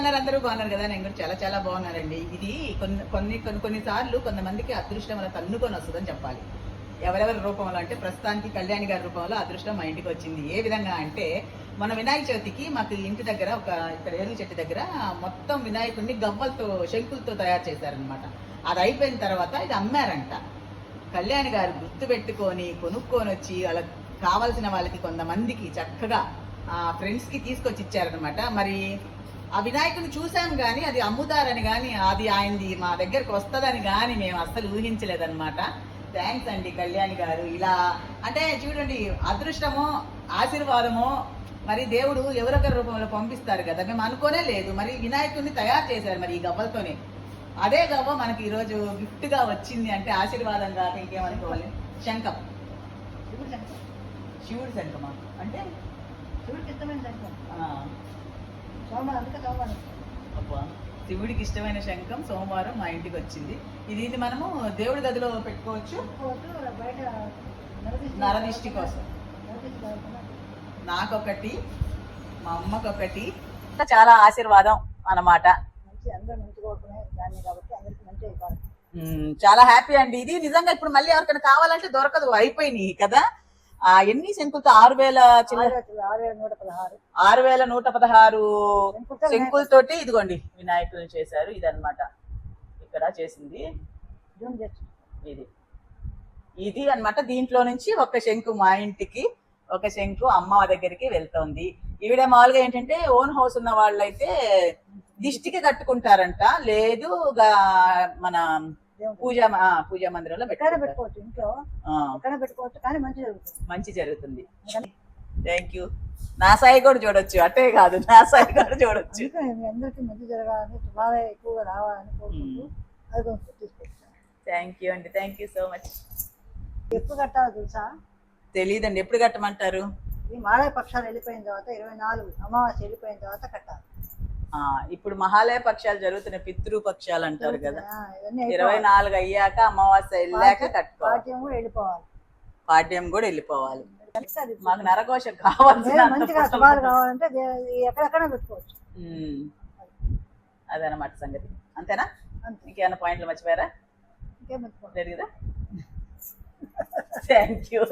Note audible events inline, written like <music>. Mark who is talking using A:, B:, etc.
A: ఉన్నారు అందరూ బాగున్నారు కదా నేను కూడా చాలా చాలా బాగున్నారండి ఇది కొన్ని కొన్ని కొన్ని కొన్ని సార్లు కొంతమందికి అదృష్టం అలా తన్నుకొని వస్తుందని చెప్పాలి. ఎవరెవరి రూపంలో అంటే ప్రస్తుతానికి కళ్యాణి గారి రూపంలో అదృష్టం మా ఇంటికి వచ్చింది. ఏ విధంగా అంటే మన వినాయక చవితికి మాకు ఇంటి దగ్గర ఒక ఇక్కడ ఏరుగు చెట్టు దగ్గర మొత్తం వినాయకుడిని గవ్వలతో శంకులతో తయారు చేశారనమాట అది అయిపోయిన తర్వాత ఇది అమ్మారంట. కళ్యాణి గారు గుర్తు పెట్టుకొని కొనుక్కొని వచ్చి వాళ్ళకి కావాల్సిన వాళ్ళకి కొంతమందికి చక్కగా ఫ్రెండ్స్కి తీసుకొచ్చి ఇచ్చారనమాట మరి ఆ వినాయకుని చూసాం కానీ అది అమ్ముతారని కానీ అది ఆయనది మా దగ్గరకు వస్తుందని కానీ మేము అస్సలు ఊహించలేదన్నమాట. థ్యాంక్స్ అండి కళ్యాణి గారు. ఇలా అంటే చూడండి అదృష్టమో ఆశీర్వాదమో మరి దేవుడు ఎవరొకరి రూపంలో పంపిస్తారు కదా మేము అనుకోనే లేదు. మరి వినాయకుడిని తయారు చేశారు మరి ఈ గవ్వలతోనే. అదే గవ్వ మనకి ఈరోజు gift గా వచ్చింది అంటే ఆశీర్వాదం కాక ఇంకేమనుకోవాలి? శంఖం.
B: శివుడు శంకరం
A: శివుడి శంఖమా? అంటే?
B: శివుడికి ఇష్టమైన శంకరం
A: ఆ,
B: సోమవారం అందుకే సోమవారం
A: అబ్బా శివుడికి ఇష్టమైన శంఖం సోమవారం మా ఇంటికి వచ్చింది. ఇది ఇది మనము దేవుడి గదిలో పెట్టుకోవచ్చు?
B: నరదిష్టి
A: కోసం. నాకొకటి మా అమ్మకొకటి. చాలా ఆశీర్వాదం అన్నమాట. చాలా హ్యాపీ అండి. ఇది నిజంగా ఇప్పుడు మళ్ళీ ఎవరికైనా కావాలంటే దొరకదు అయిపోయినాయి కదా? ఎన్ని శంకులతో? ఆరు వేల
B: ఆరు వేల నూట పదహారు.
A: శంకులతోటి ఇదిగోండి వినాయకులు చేశారు ఇదన్నమాట. ఇక్కడ చేసింది. ఇది. ఇది అన్నమాట. దీంట్లో నుంచి ఒక శంకు మా ఇంటికి ఒక శంకు అమ్మ దగ్గరికి వెళ్తోంది. ఈవిడ మామూలుగా ఏంటంటే ఓన్ హౌస్ ఉన్న వాళ్ళైతే దిష్టికి కట్టుకుంటారంట. లేదు గా- మన పూజ ఆ, పూజా మందిరంలో
B: పెట్టుకోవచ్చు? ఇంట్లో? పెట్టుకోవచ్చు? కానీ మంచి జరుగుతుంది.
A: మంచి జరుగుతుంది. థ్యాంక్ యూ నా సాయి కూడా చూడొచ్చు. అటే కాదు నా సాయి కూడా చూడొచ్చు.
B: అందరికీ మంచి జరగాలని బాగా ఎక్కువగా రావాలని కోరుకుంటూ అది
A: థ్యాంక్ యూ అండి. థ్యాంక్ యూ సో మచ్
B: ఎప్పుడు కట్టాలో తెలుసా?
A: తెలియదండి ఎప్పుడు కట్టమంటారు?
B: ఈ మాలయ పక్షాలు వెళ్ళిపోయిన తర్వాత ఇరవై నాలుగు అమావాస్య వెళ్ళిపోయిన తర్వాత కట్టాలి.
A: ఇప్పుడు మహాలయ పక్షాలు జరుగుతున్నాయి. పితృ పక్షాలు అంటారు కదా ఇరవై నాలుగు అయ్యాక అమావాస్య వెళ్ళాక కట్టుకోవాలి.
B: పాఠ్యం కూడా వెళ్ళిపోవాలి.
A: పాడ్యం కూడా వెళ్ళిపోవాలి మాకు నరకోశ కావాల్సిన అదనమాట సంగతి. అంతేనా?
B: అంతే.
A: ఇంకేమైనా పాయింట్లు మర్చిపోయారా? లేదు కదా? <laughs> Thank you